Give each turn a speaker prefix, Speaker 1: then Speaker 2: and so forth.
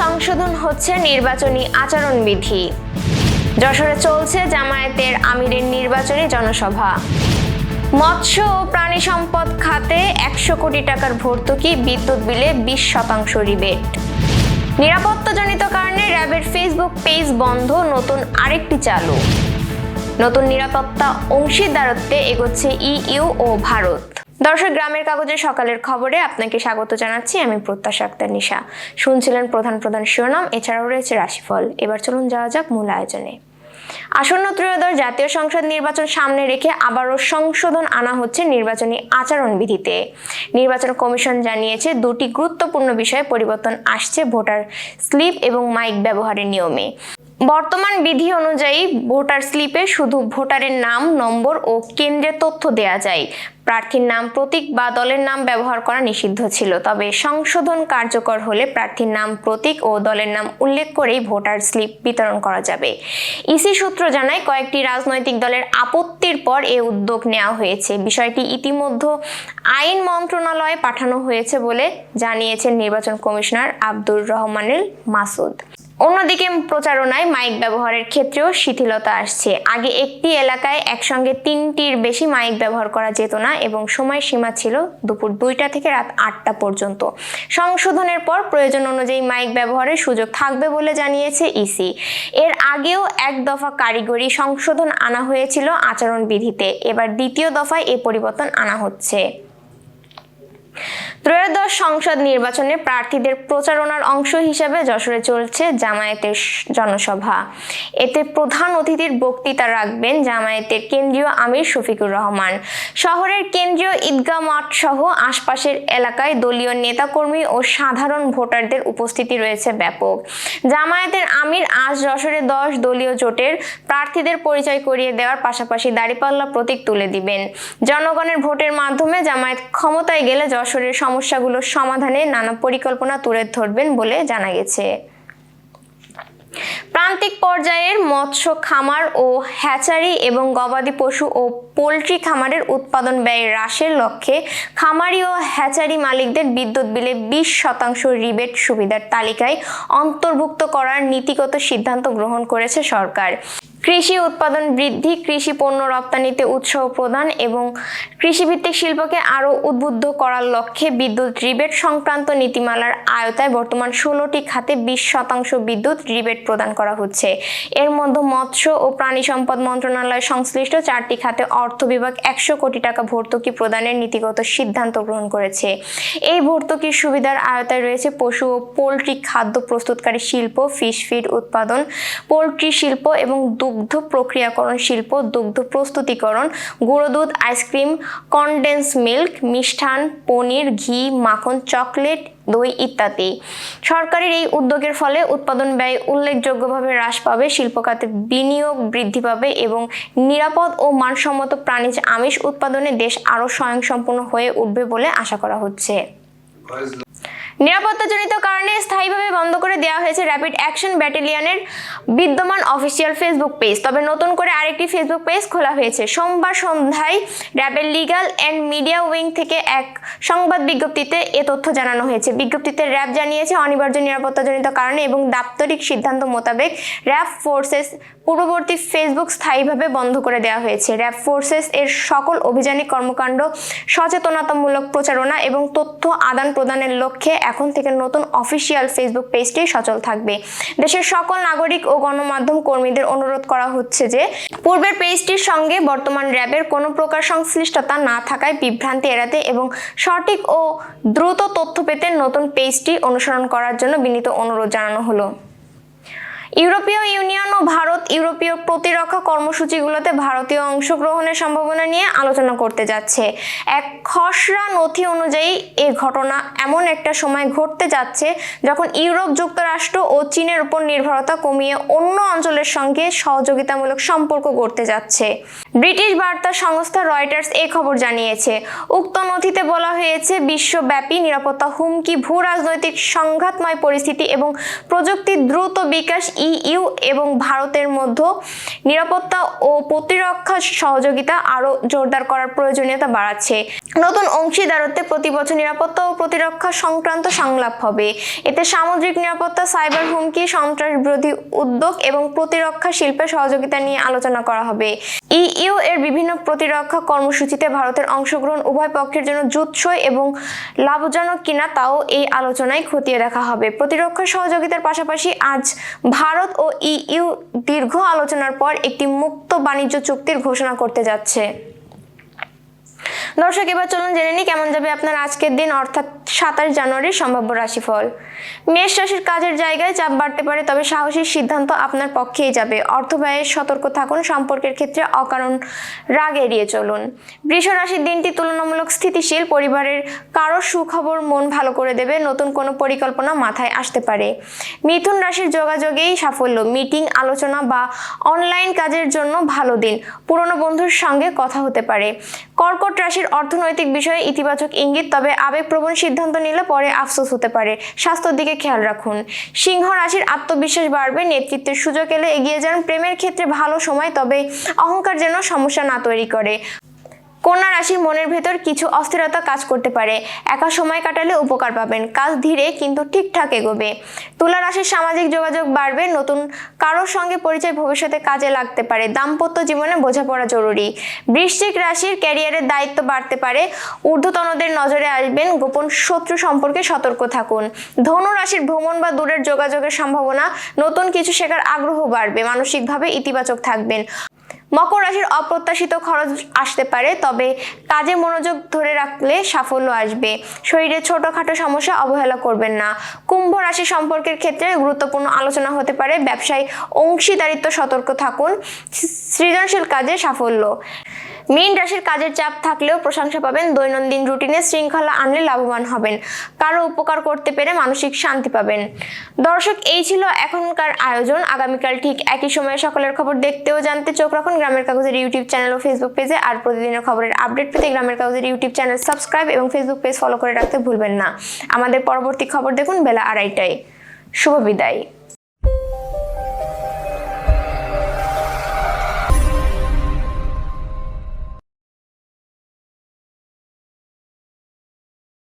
Speaker 1: সংশোধন হচ্ছে নির্বাচনী আচরণবিধি। যশোরে চলছে জামায়াতের আমিরের নির্বাচনী জনসভা। মৎস্য ও প্রাণী সম্পদ খাতে একশো কোটি টাকার ভর্তুকি, বিদ্যুৎ বিলে বিশ শতাংশ রিবেট। নিরাপত্তাজনিত কারণে র্যাবের ফেসবুক পেজ বন্ধ, নতুন আরেকটি চালু। নতুন নিরাপত্তা অংশীদারত্বে এগোচ্ছে ইইউ ও ভারত। দর্শক, গ্রামের কাগজে সকালের খবরে আপনাকে স্বাগত জানাচ্ছি আমি প্রত্যাশা আক্তার নিশা। শুনছিলেন প্রধান প্রধান শিরোনাম, এছাড়াও রয়েছে রাশিফল। এবার চলুন যাওয়া যাক মূল আয়োজনে। আসন্ন ত্রয়োদশ জাতীয় সংসদ নির্বাচন সামনে রেখে আবারও সংশোধন আনা হচ্ছে নির্বাচনী আচরণবিধিতে। নির্বাচন কমিশন জানিয়েছে, দুটি গুরুত্বপূর্ণ বিষয়ে পরিবর্তন আসছে ভোটার স্লিপ এবং মাইক ব্যবহারের নিয়মে। বর্তমান বিধি অনুযায়ী ভোটার স্লিপে শুধু ভোটারের নাম, নম্বর ও কেন্দ্রের তথ্য দেয়া যায়। প্রার্থীর নাম, প্রতীক বা দলের নাম ব্যবহার করা নিষিদ্ধ ছিল। তবে সংশোধন কার্যকর হলে প্রার্থীর নাম, প্রতীক ও দলের নাম উল্লেখ করেই ভোটার স্লিপ বিতরণ করা যাবে। ইসি সূত্র জানায়, কয়েকটি রাজনৈতিক দলের আপত্তির পর এ উদ্যোগ নেওয়া হয়েছে। বিষয়টি ইতিমধ্যে আইন মন্ত্রণালয়ে পাঠানো হয়েছে বলে জানিয়েছেন নির্বাচন কমিশনার আব্দুর রহমানুল মাসুদ। অন্যদিকে প্রচারণায় মাইক ব্যবহারের ক্ষেত্রেও শিথিলতা আসছে। আগে একটি এলাকায় একসঙ্গে তিনটির বেশি মাইক ব্যবহার করা যেত না এবং সময়সীমা ছিল দুপুর দুইটা থেকে রাত আটটা পর্যন্ত। সংশোধনের পর প্রয়োজন অনুযায়ী মাইক ব্যবহারের সুযোগ থাকবে বলে জানিয়েছে ইসি। এর আগেও এক দফা কারিগরি সংশোধন আনা হয়েছিল আচরণবিধিতে। এবার দ্বিতীয় দফায় এ পরিবর্তন আনা হচ্ছে। ত্রয়োদশ সংসদ নির্বাচনে প্রার্থীদের প্রচারণার অংশ হিসেবে যশোরে চলছে জামায়াতের জনসভা। এতে প্রধান অতিথির বক্তৃতা রাখবেন জামায়াতের কেন্দ্রীয় আমির শফিকুর রহমান। শহরের কেন্দ্রীয় ঈদগাহ মাঠ সহ আশপাশের এলাকায় দলীয় নেতাকর্মী ও সাধারণ ভোটারদের উপস্থিতি রয়েছে ব্যাপক। জামায়াতের আমির আজ যশোরে দশ দলীয় জোটের প্রার্থীদের পরিচয় করিয়ে দেওয়ার পাশাপাশি দাঁড়িপাল্লা প্রতীক তুলে দিবেন। জনগণের ভোটের মাধ্যমে জামায়াত ক্ষমতায় গেলে যশোরের সমস্যাগুলোর সমাধানে নানা পরিকল্পনা তুলে ধরবেন বলে জানা গেছে। প্রান্তিক পর্যায়ের মৎস্য খামার ও হ্যাচারি এবং গবাদি পশু ও পোলট্রি খামারের উৎপাদন ব্যয় হ্রাসের লক্ষ্যে খামারি ও হ্যাচারি মালিকদের বিদ্যুৎ বিলে বিশ শতাংশ রিবেট সুবিধার তালিকায় অন্তর্ভুক্ত করার নীতিগত সিদ্ধান্ত গ্রহণ করেছে সরকার। কৃষি উৎপাদন বৃদ্ধি, কৃষি পণ্য রপ্তানিতে উৎসাহ প্রদান এবং কৃষিভিত্তিক শিল্পকে আরও উদ্বুদ্ধ করার লক্ষ্যে বিদ্যুৎ, রিবেট সংক্রান্ত নীতিমালার আয়তায় বর্তমান ষোলোটি খাতে বিশ শতাংশ বিদ্যুৎ, রিবেট প্রদান করা হচ্ছে। এর মধ্যে মৎস্য ও প্রাণী সম্পদ মন্ত্রণালয় সংশ্লিষ্ট চারটি খাতে অর্থ বিভাগ একশো কোটি টাকা ভর্তুকি প্রদানের নীতিগত সিদ্ধান্ত গ্রহণ করেছে। এই ভর্তুকির সুবিধার আয়তায় রয়েছে পশু ও পোলট্রি খাদ্য প্রস্তুতকারী শিল্প, ফিশ ফিড উৎপাদন, পোলট্রি শিল্প এবং দুগ্ধ প্রক্রিয়াকরণ শিল্প, দুগ্ধ প্রস্তুতিকরণ গুঁড়ো দুধ আইসক্রিম কনডেন্স মিল্ক মিষ্টান, পনির, ঘি, মাখন, চকলেট, দই ইত্যাদি। সরকারের এই উদ্যোগের ফলে উৎপাদন ব্যয় উল্লেখযোগ্যভাবে হ্রাস পাবে শিল্প খাতে বিনিয়োগ বৃদ্ধি পাবে এবং নিরাপদ ও মানসম্মত প্রাণীজ আমিষ উৎপাদনে দেশ আরও স্বয়ংসম্পূর্ণ হয়ে উঠবে বলে আশা করা হচ্ছে। নিরাপত্তাজনিত কারণে স্থায়ীভাবে বন্ধ করে দেওয়া হয়েছে র্যাপিড অ্যাকশন ব্যাটালিয়নের বিদ্যমান অফিসিয়াল ফেসবুক পেজ। তবে নতুন করে আরেকটি ফেসবুক পেজ খোলা হয়েছে। সোমবার সন্ধ্যায় র্যাবের লিগ্যাল অ্যান্ড মিডিয়া উইং থেকে এক সংবাদ বিজ্ঞপ্তিতে এ তথ্য জানানো হয়েছে। বিজ্ঞপ্তিতে র্যাব জানিয়েছে, অনিবার্য নিরাপত্তাজনিত কারণে এবং দাপ্তরিক সিদ্ধান্ত মোতাবেক র্যাব ফোর্সেস পূর্ববর্তী ফেসবুক স্থায়ীভাবে বন্ধ করে দেওয়া হয়েছে। র্যাব ফোর্সেস এর সকল অভিযানিক কর্মকাণ্ড সচেতনতামূলক প্রচারণা এবং তথ্য আদান প্রদানের লক্ষ্যে এখন থেকে নতুন অফিসিয়াল ফেসবুক পেজটি সচল থাকবে। দেশের সকল নাগরিক ও গণমাধ্যম কর্মীদের অনুরোধ করা হচ্ছে যে, পূর্বের পেজটির সঙ্গে বর্তমান র্যাবের কোনো প্রকার সংশ্লিষ্টতা না থাকায় বিভ্রান্তি এড়াতে এবং সঠিক ও দ্রুত তথ্য পেতে নতুন পেজটি অনুসরণ করার জন্য বিনীত অনুরোধ জানানো হলো। ইউরোপীয় ইউনিয়ন ও ভারত ইউরোপীয় প্রতিরক্ষা কর্মসূচিগুলোতে ভারতীয় অংশগ্রহণের সম্ভাবনা নিয়ে আলোচনা করতে যাচ্ছে। এক খসড়া নথি অনুযায়ী এ ঘটনা এমন একটা সময় ঘটতে যাচ্ছে যখন ইউরোপ যুক্তরাষ্ট্র ও চীনের উপর নির্ভরতা কমিয়ে অন্য অঞ্চলের সঙ্গে সহযোগিতামূলক সম্পর্ক গড়তে যাচ্ছে। ব্রিটিশ বার্তা সংস্থা রয়টার্স এই খবর জানিয়েছে, উক্ত নথিতে বলা হয়েছে, বিশ্বব্যাপী নিরাপত্তা হুমকি ভূ রাজনৈতিক সংঘাতময় পরিস্থিতি এবং প্রযুক্তির দ্রুত বিকাশ ইইউ এবং ভারতের মধ্যে নিরাপত্তা ও প্রতিরক্ষা সহযোগিতা আরও জোরদার করার প্রয়োজনীয়তা বাড়াচ্ছে। নতুন অংশীদারত্বে প্রতি বছর নিরাপত্তা ও প্রতিরক্ষা সংক্রান্ত সংলাপ হবে। এতে সামুদ্রিক নিরাপত্তা, সাইবার হুমকি, সন্ত্রাস বিরোধী উদ্যোগ এবং প্রতিরক্ষা শিল্পের সহযোগিতা নিয়ে আলোচনা করা হবে। ইইউ এর বিভিন্ন প্রতিরক্ষা কর্মসূচিতে ভারতের অংশগ্রহণ উভয় পক্ষের জন্য জুৎসই এবং লাভজনক কিনা তাও এই আলোচনায় খতিয়ে দেখা হবে। প্রতিরক্ষা সহযোগিতার পাশাপাশি আজ ভারত ও ইইউ দীর্ঘ আলোচনার পর একটি মুক্ত বাণিজ্য চুক্তির ঘোষণা করতে যাচ্ছে। দর্শক, এবার চলুন জেনে নিই কেমন যাবে আপনার আজকের দিন, অর্থাৎ সাতাশ জানুয়ারির সম্ভাব্য রাশিফল। মেষ রাশির কাজের জায়গায় চাপ বাড়তে পারে, তবে সাহসী সিদ্ধান্ত আপনার পক্ষেই যাবে। অর্থ ব্যয়ে সতর্ক থাকুন, সম্পর্কের ক্ষেত্রে অকারণ রাগ এড়িয়ে চলুন। বৃষ রাশির দিনটি তুলনামূলক স্থিতিশীল, পরিবারের কারও সুখবর মন ভালো করে দেবে, নতুন কোনো পরিকল্পনা মাথায় আসতে পারে। মিথুন রাশির যোগাযোগেই সাফল্য, মিটিং, আলোচনা বা অনলাইন কাজের জন্য ভালো দিন, পুরনো বন্ধুর সঙ্গে কথা হতে পারে। কর্কট রাশির অর্থনৈতিক বিষয়ে ইতিবাচক ইঙ্গিত, তবে আবেগপ্রবণ সিদ্ধান্ত নিলে পরে আফসোস হতে পারে। স্বাস্থ্যের দিকে খেয়াল রাখুন। সিংহ রাশির আত্মবিশ্বাস বাড়বে, নেতৃত্বের সুযোগ এলে এগিয়ে যান। প্রেমের ক্ষেত্রে ভালো সময়, তবে অহংকার যেন সমস্যা না তৈরি করে। কন্যা রাশির মনের ভেতর কিছু অস্থিরতা কাজ করতে পারে। একা সময় কাটালে উপকার পাবেন। কাজ ধীরে কিন্তু ঠিকঠাক এগোবে। তুলা রাশির সামাজিক যোগাযোগ বাড়বে। নতুন কারোর সঙ্গে পরিচয় ভবিষ্যতে কাজে লাগতে পারে। দাম্পত্য জীবনে বোঝাপড়া জরুরি। বৃশ্চিক রাশির ক্যারিয়ারের দায়িত্ব বাড়তে পারে। ঊর্ধ্বতনদের নজরে আসবেন। গোপন শত্রু সম্পর্কে সতর্ক থাকুন। ধনু রাশির ভ্রমণ বা দূরের যোগাযোগের সম্ভাবনা। নতুন কিছু শেখার আগ্রহ বাড়বে। মানসিকভাবে ইতিবাচক থাকবেন। মকর রাশির অপ্রত্যাশিত খরচ আসতে পারে, তবে কাজে মনোযোগ ধরে রাখলে সাফল্য আসবে। শরীরে ছোটখাটো সমস্যা অবহেলা করবেন না। কুম্ভ রাশি সম্পর্কের ক্ষেত্রে গুরুত্বপূর্ণ আলোচনা হতে পারে। ব্যবসায় অংশীদারিত্ব সতর্ক থাকুন। সৃজনশীল কাজে সাফল্য। মীন রাশির কাজের চাপ থাকলেও প্রশংসা পাবেন, দৈনন্দিন রুটিনে শৃঙ্খলা আনলে লাভবান হবেন, কারও উপকার করতে পেরে মানসিক শান্তি পাবেন। দর্শক, এই ছিল এখনকার আয়োজন। আগামীকাল ঠিক একই সময়ে সকলের খবর দেখতেও জানতে চোখ রাখুন গ্রামের কাগজের ইউটিউব চ্যানেল ও ফেসবুক পেজে। আর প্রতিদিনের খবরের আপডেট পেতে গ্রামের কাগজের ইউটিউব চ্যানেল সাবস্ক্রাইব এবং ফেসবুক পেজ ফলো করে রাখতে ভুলবেন না। আমাদের পরবর্তী খবর দেখুন বেলা আড়াইটায়। শুভ বিদায়।